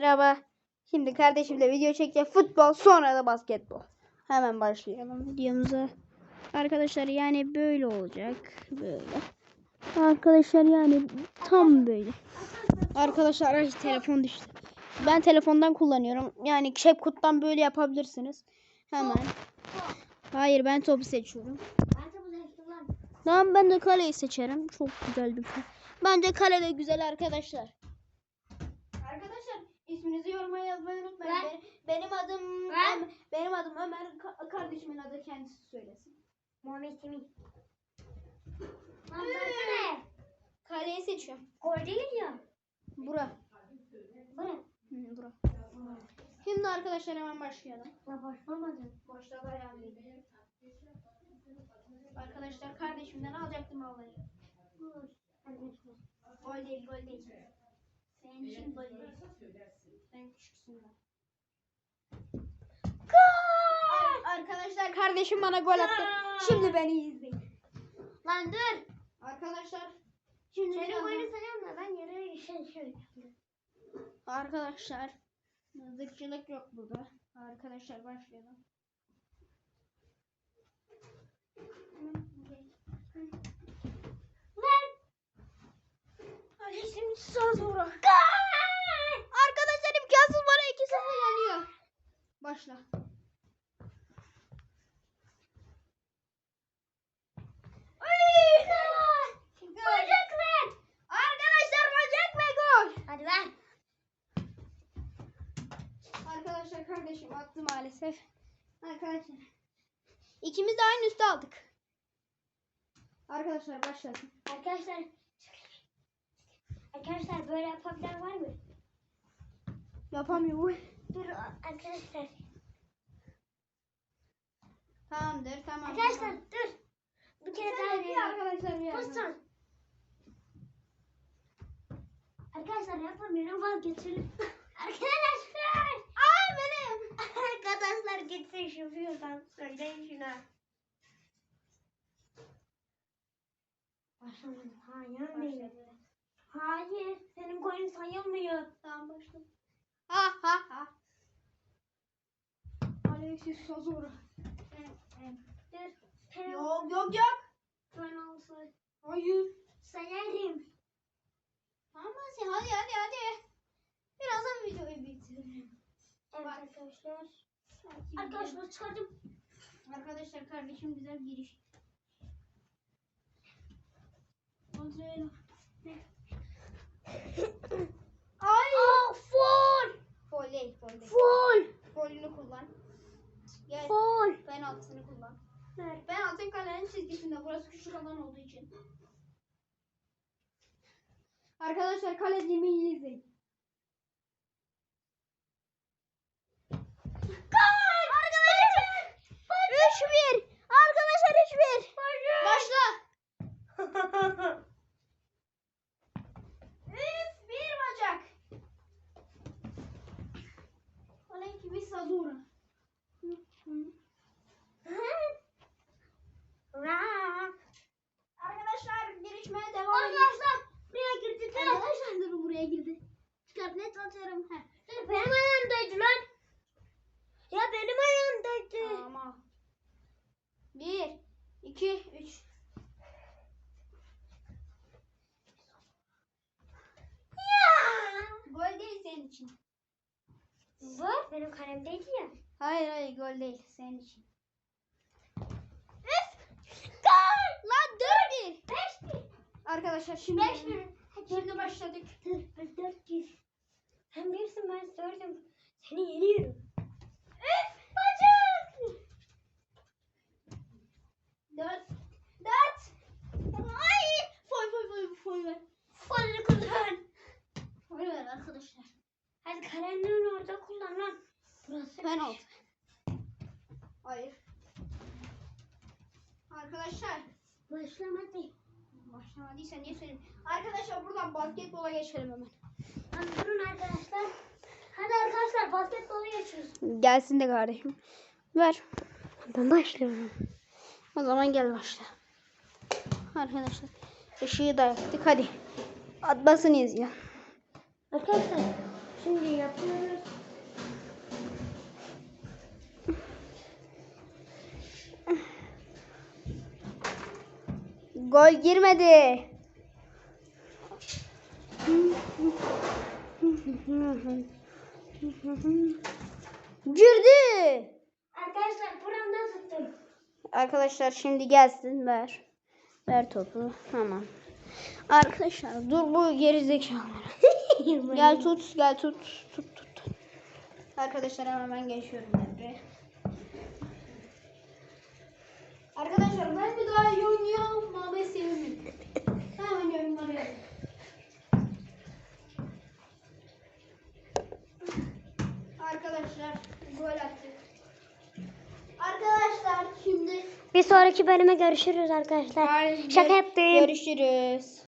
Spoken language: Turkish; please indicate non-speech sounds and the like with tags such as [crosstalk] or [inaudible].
Merhaba. Şimdi kardeşimle video çekeceğiz. Futbol sonra da basketbol. Hemen başlayalım videomuza. Arkadaşlar yani böyle olacak. Böyle. Arkadaşlar yani tam böyle. Arkadaşlar ay telefon düştü. Ben telefondan kullanıyorum. Yani CapCut'tan böyle yapabilirsiniz. Hemen. Hayır ben topu seçiyorum. Tamam ben de kaleyi seçerim. Çok güzel bir şey. Bence kale de güzel arkadaşlar. İsminizi yoruma yazmayı unutmayın. Ben- Benim, benim adım Ben- Ömer- benim adım Ömer. Ka- kardeşimin adı kendisi söylesin. Muhammed Emin. Versene. Kaleyi seçiyorum. Gol değil ya. Bura. Bu ne? Hı, bura. Şimdi arkadaşlar hemen başlayalım. La başlamadı. Başladı ayağım Arkadaşlar kardeşimden alacaktım vallahi. Gol değil, gol değil. İçin Arkadaşlar kardeşim bana gol attı. Şimdi beni izleyin. Lan dur. Arkadaşlar şimdi birazdan- golü sayıyorum da ben yere [laughs] düşen şöyle. Arkadaşlar zıkçılık yok burada. Arkadaşlar başlayalım. Lan. Gol. Arkadaşlar imkansız bana 2-0 yanıyor. Başla. Arkadaşlar kardeşim attı maalesef. Arkadaşlar. İkimiz de aynı üstü aldık. Arkadaşlar başlasın. Arkadaşlar. Arkadaşlar böyle yapabilen var mı? Yapamıyor bu. Dur arkadaşlar. Tamamdır tamam. Arkadaşlar dur. Bir kere daha Sen deneyelim. arkadaşlar Pozisyon. Arkadaşlar yapamıyorum vazgeçelim. [laughs] Arkadaşlar. Aa benim. Arkadaşlar gitsin şu fiyodan söyleyin şuna. Başlamadı. Hayır değil. Hayır. Senin golün sayılmıyor. Tamam başla. Ha ha ha. Alexis Sazora. Yok yok yok. Penaltı. Hayır. Sayarım. Tamam sen hadi hadi hadi. Birazdan videoyu bitirelim. Evet Bak. arkadaşlar. Arkadaşlar çıkardım. Arkadaşlar kardeşim güzel giriş. Kontrol. Ay. Aa foul. Foul değil, foul değil. Foul. Foul'ünü kullan. Gel. Foul. Penaltısını kullan. Ver. Penaltı kalenin çizgisinde. Burası küçük alan olduğu için. Arkadaşlar kalecimi iyi izleyin. Gol! Arkadaşlar! 3-1. Arkadaşlar 3-1. Başla. Üf, bir bacak. Kale kimi Sazura. Hı, hı. Arkadaşlar gelişmeye devam ediyor. Arkadaşlar buraya girdi. Arkadaşlar durun buraya girdi. Çıkart net atıyorum. Heh. Dur benim ayağımdaydı lan. Ya benim ayağımdaydı. Tamam. Bir, iki, üç. Ya. Gol değil senin için. Kalemdeydi ya. Hayır hayır gol değil senin için. Üf. Gol. Lan dur bir. Beş bir. Arkadaşlar şimdi Beş bir. şimdi başladık. Ben dört bir. Sen bilirsin ben sordum. Seni yeniyorum. Üf. Bacak. Dört. Dört. Ay. Foy foy foy foy ver. Golünü kullan. Foy ver arkadaşlar. Hadi kalemini orada kullan lan. Burası Penaltı. Hayır. Arkadaşlar. Başlamadı. Başlamadıysa niye söyleyeyim? Arkadaşlar buradan basketbola geçelim hemen. Durun arkadaşlar. Hadi arkadaşlar basketbola geçiyoruz. Gelsin de kardeşim. Ver. Ben başlıyorum. O zaman gel başla. Arkadaşlar ışığı da yaktık. Hadi. Atmasını izleyin. Arkadaşlar Şimdi yapıyoruz. Gol girmedi. Girdi. Arkadaşlar buramda tuttum. Arkadaşlar şimdi gelsin ver. Ver topu. Tamam. Arkadaşlar dur bu gerizekalı. [laughs] gel tut gel tut. Tut tut. Arkadaşlar hemen ben geçiyorum devreye. Arkadaşlar ben bir daha iyi oynayamam. Muhammed Selim'im. Hemen yorumları yazın. Arkadaşlar gol attık. Arkadaşlar şimdi Bir sonraki bölüme görüşürüz arkadaşlar. Şaka yaptım. Görüşürüz.